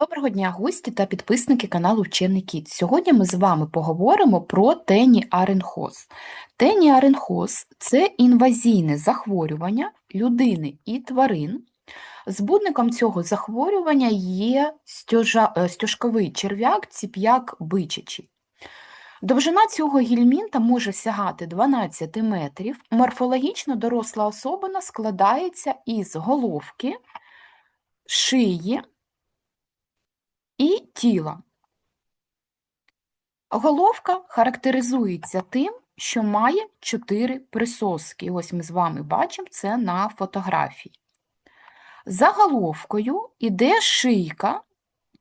Доброго дня, гості та підписники каналу Вчений Кіт. Сьогодні ми з вами поговоримо про тенія-аренхоз. Тенія-аренхоз – це інвазійне захворювання людини і тварин. Збудником цього захворювання є стьожа- е, черв'як ціп'як бичачий. Довжина цього гельмінта може сягати 12 метрів. Морфологічно доросла особина складається із головки, шиї, і тіла. Головка характеризується тим, що має чотири присоски. Ось ми з вами бачимо це на фотографії. За головкою йде шийка,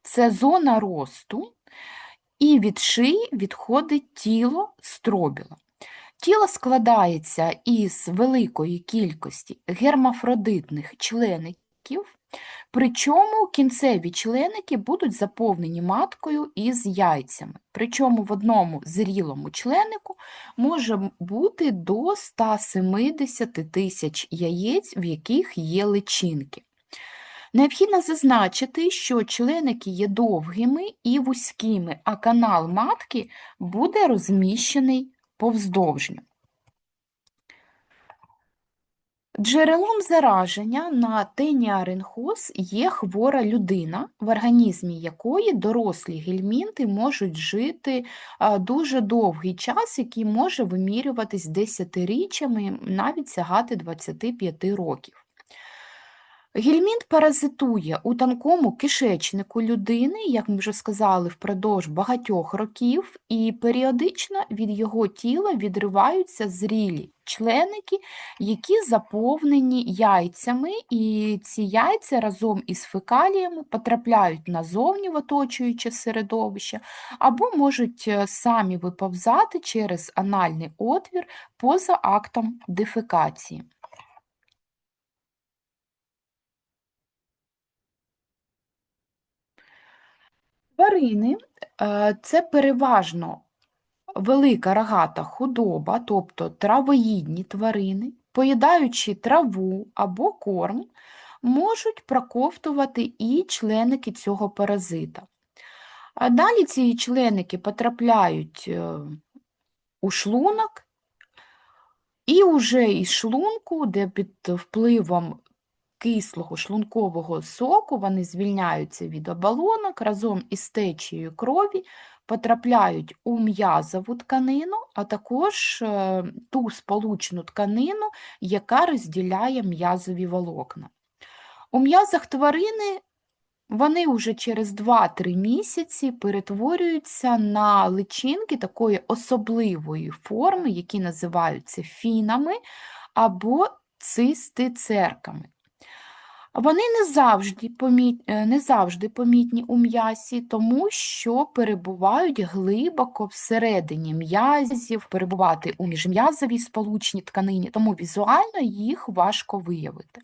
це зона росту, і від шиї відходить тіло стробіла. Тіло складається із великої кількості гермафродитних члеників, Причому кінцеві членики будуть заповнені маткою із яйцями. Причому в одному зрілому членику може бути до 170 тисяч яєць, в яких є личинки. Необхідно зазначити, що членики є довгими і вузькими, а канал матки буде розміщений повздовжньо. Джерелом зараження на теніаринхоз є хвора людина, в організмі якої дорослі гельмінти можуть жити дуже довгий час, який може вимірюватись десятиріччями, навіть сягати 25 років. Гельмінт паразитує у тонкому кишечнику людини, як ми вже сказали, впродовж багатьох років, і періодично від його тіла відриваються зрілі членики, які заповнені яйцями, і ці яйця разом із фекаліями потрапляють назовні в оточуюче середовище, або можуть е, самі виповзати через анальний отвір поза актом дефекації. Тварини е, це переважно велика рогата худоба, тобто травоїдні тварини, поїдаючи траву або корм, можуть проковтувати і членики цього паразита. А далі ці членики потрапляють е, у шлунок, і вже із шлунку, де під впливом кислого шлункового соку вони звільняються від оболонок разом із течією крові, потрапляють у м'язову тканину, а також е, ту сполучну тканину, яка розділяє м'язові волокна. У м'язах тварини вони вже через 2-3 місяці перетворюються на личинки такої особливої форми, які називаються фінами або цистицерками. Вони не завжди поміт... Е, не завжди помітні у м'ясі, тому що перебувають глибоко всередині м'язів, перебувати у міжм'язовій сполучній тканині, тому візуально їх важко виявити.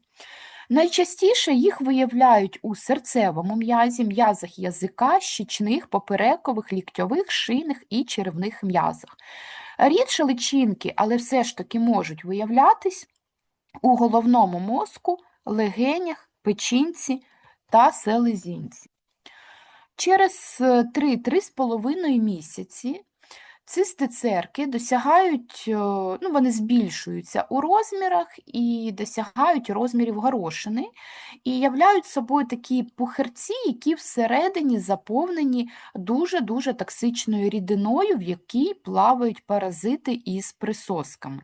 Найчастіше їх виявляють у серцевому м'язі, м'язах язика, щічних, поперекових, ліктьових, шийних і черевних м'язах. Рідше личинки, але все ж таки можуть виявлятись у головному мозку легенях, печінці та селезінці. Через 3-3,5 е, місяці цисти церкви досягають, е, ну, вони збільшуються у розмірах і досягають розмірів горошини, і являють собою такі пухерці, які всередині заповнені дуже-дуже токсичною рідиною, в якій плавають паразити із присосками.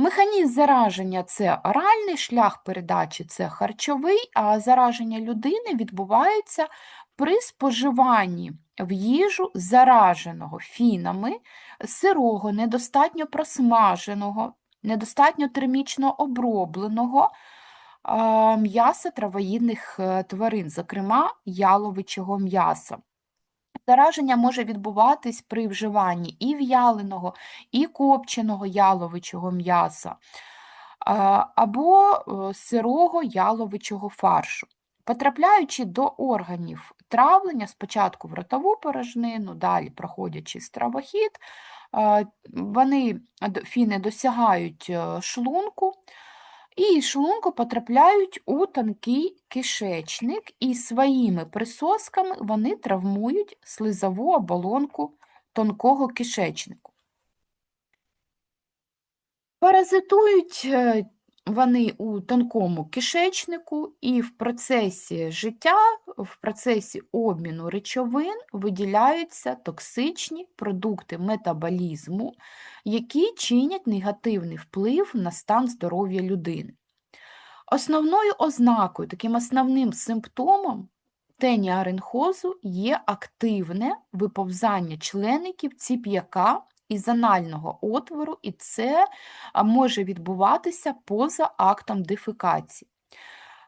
Механізм зараження це оральний, шлях передачі це харчовий, а зараження людини відбувається при споживанні в їжу зараженого фінами, сирого, недостатньо просмаженого, недостатньо термічно обробленого м'яса травоїдних е, тварин, зокрема яловичого м'яса. Зараження може відбуватись при вживанні і в'яленого, і копченого яловичого м'яса, або е, сирого яловичого фаршу. Потрапляючи до органів травлення, спочатку в ротову порожнину, далі проходячи стравохід, вони фіни досягають е, шлунку, і шлунку потрапляють у тонкий кишечник, і своїми присосками вони травмують слизову оболонку тонкого кишечнику. Паразитують е, вони у тонкому кишечнику, і в процесі життя, в процесі обміну речовин виділяються токсичні продукти метаболізму, які чинять негативний вплив на стан здоров'я людини. Основною ознакою, таким основним симптомом теніаренхозу є активне виповзання члеників ціп'яка із анального отвору, і це може відбуватися поза актом дефекації.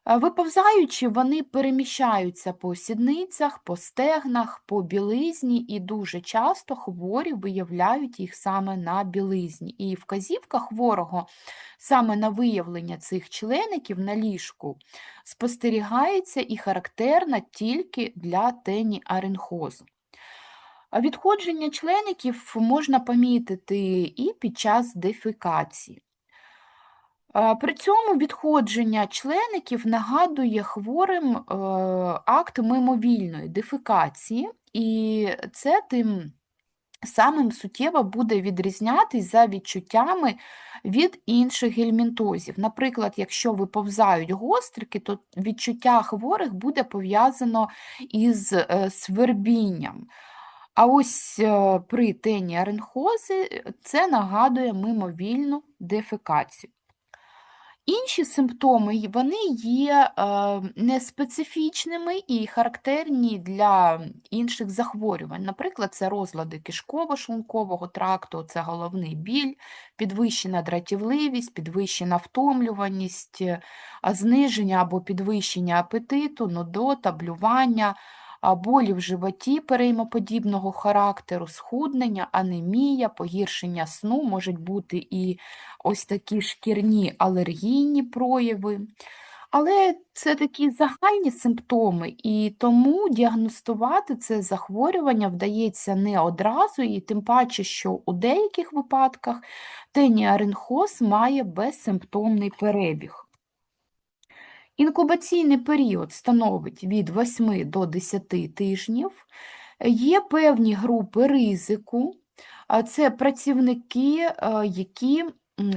Виповзаючи, вони переміщаються по сідницях, по стегнах, по білизні, і дуже часто хворі виявляють їх саме на білизні. І вказівка хворого саме на виявлення цих члеників на ліжку спостерігається і характерна тільки для теніаренхозу. Відходження члеників можна помітити і під час дефекації. А, При цьому відходження члеників нагадує хворим е, акт мимовільної дефекації, і це тим самим суттєво буде відрізнятись за відчуттями від інших гельмінтозів. Наприклад, якщо виповзають гострики, то відчуття хворих буде пов'язано із е, свербінням. А ось е, при теніаренхозі це нагадує мимовільну дефекацію. Інші симптоми вони є е, неспецифічними і характерні для інших захворювань. Наприклад, це розлади кишково-шлункового тракту, це головний біль, підвищена дратівливість, підвищена втомлюваність, е, зниження або підвищення апетиту, нудота, блювання, болі в животі переймоподібного характеру, схуднення, анемія, погіршення сну, можуть бути і ось такі шкірні алергійні прояви. Але це такі загальні симптоми, і тому діагностувати це захворювання вдається не одразу, і тим паче, що у деяких випадках теніаренхоз має безсимптомний перебіг. Інкубаційний період становить від 8 до 10 тижнів. Є певні групи ризику, це працівники, е, які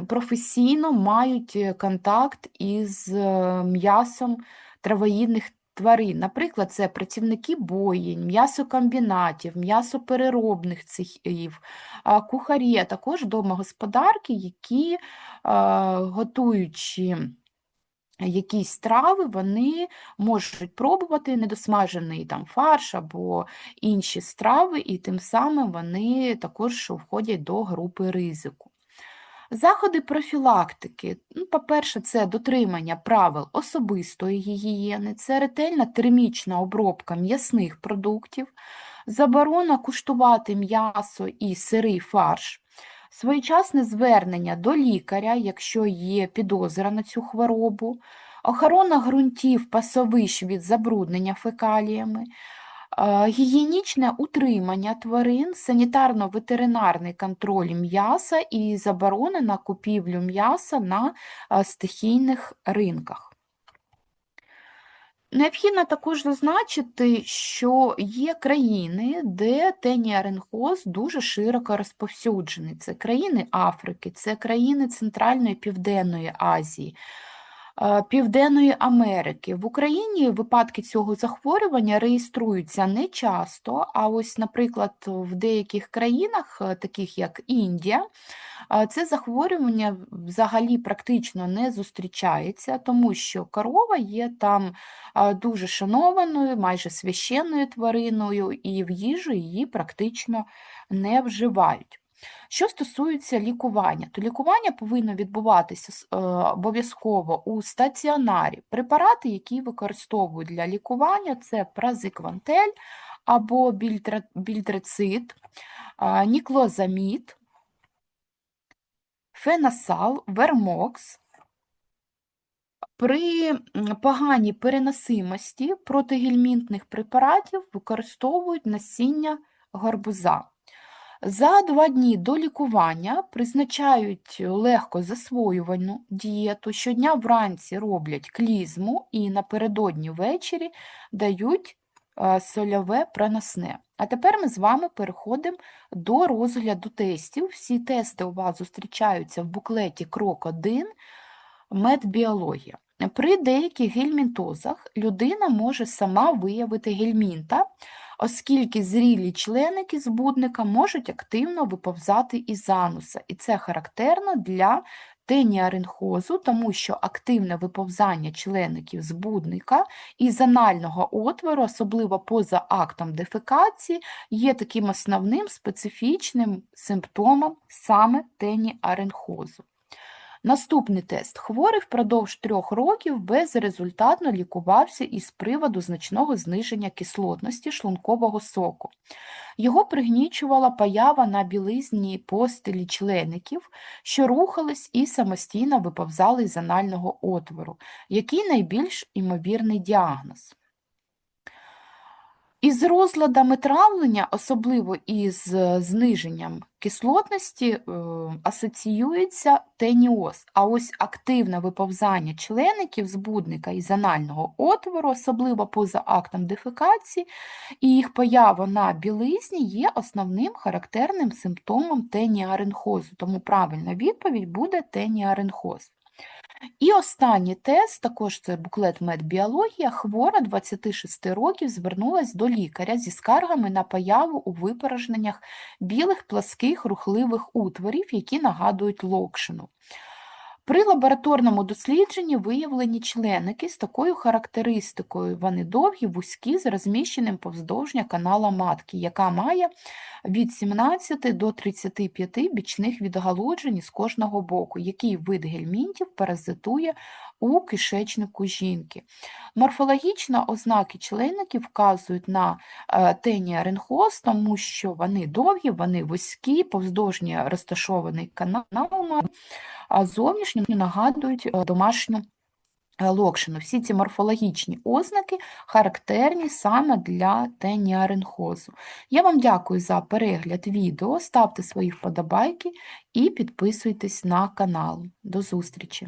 професійно мають е, контакт із е, м'ясом травоїдних тварин. Наприклад, це працівники боїнь, м'ясокомбінатів, м'ясопереробних цехів, кухарі, а також домогосподарки, які, а, готуючи якісь страви, вони можуть пробувати недосмажений там фарш або інші страви, і тим самим вони також входять до групи ризику. Заходи профілактики. Ну, по-перше, це дотримання правил особистої гігієни, це ретельна термічна обробка м'ясних продуктів, заборона куштувати м'ясо і сирий фарш, своєчасне звернення до лікаря, якщо є підозра на цю хворобу, охорона ґрунтів пасовищ від забруднення фекаліями, гігієнічне утримання тварин, санітарно-ветеринарний контроль м'яса і заборона на купівлю м'яса на стихійних ринках. Необхідно також зазначити, що є країни, де теніаренхоз дуже широко розповсюджений. Це країни Африки, це країни Центральної і Південної Азії, Південної Америки. В Україні випадки цього захворювання реєструються не часто, а ось, наприклад, в деяких країнах, е, таких як Індія, Це захворювання взагалі практично не зустрічається, тому що корова є там дуже шанованою, майже священною твариною, і в їжу її практично не вживають. Що стосується лікування, то лікування повинно відбуватися е, обов'язково у стаціонарі. Препарати, які використовують для лікування, це празиквантель або а, ніклозамід, фенасал, вермокс. При поганій переносимості протигельмінтних препаратів використовують насіння гарбуза. За два дні до лікування призначають легко засвоювальну дієту. Щодня вранці роблять клізму і напередодні ввечері дають е, сольове проносне. А тепер ми з вами переходимо до розгляду тестів. Всі тести у вас зустрічаються в буклеті Крок 1 медбіологія. При деяких гельмінтозах людина може сама виявити гельмінта, оскільки зрілі членики збудника можуть активно виповзати із ануса, і це характерно для теніаринхозу, тому що активне виповзання члеників збудника із анального отвору, особливо поза актом дефекації, є таким основним специфічним симптомом саме теніаринхозу. Наступний тест. Хворий впродовж трьох років безрезультатно лікувався із приводу значного зниження кислотності шлункового соку. Його пригнічувала поява на білизні постелі члеників, що рухались і самостійно виповзали з анального отвору. Який найбільш імовірний діагноз? Із розладами травлення, особливо із е, зниженням кислотності, е, асоціюється теніоз, а ось активне виповзання члеників збудника із анального отвору, особливо поза актом дефекації, і їх поява на білизні є основним характерним симптомом теніаренхозу, тому правильна відповідь буде теніаренхоз. І останній тест, також це буклет медбіологія, хвора 26 років звернулася до лікаря зі скаргами на появу у випорожненнях білих пласких рухливих утворів, які нагадують локшину. При лабораторному дослідженні виявлені членики з такою характеристикою. Вони довгі, вузькі, з розміщеним повздовжня канала матки, яка має від 17 до 35 бічних відгалуджень з кожного боку, який вид гельмінтів паразитує у кишечнику жінки. Морфологічно ознаки члеників вказують на е, теніаренхоз, тому що вони довгі, вони вузькі, повздовжні розташований канал, а зовнішньо нагадують е, домашню е, локшину. Всі ці морфологічні ознаки характерні саме для теніаренхозу. Я вам дякую за перегляд відео, ставте свої вподобайки і підписуйтесь на канал. До зустрічі!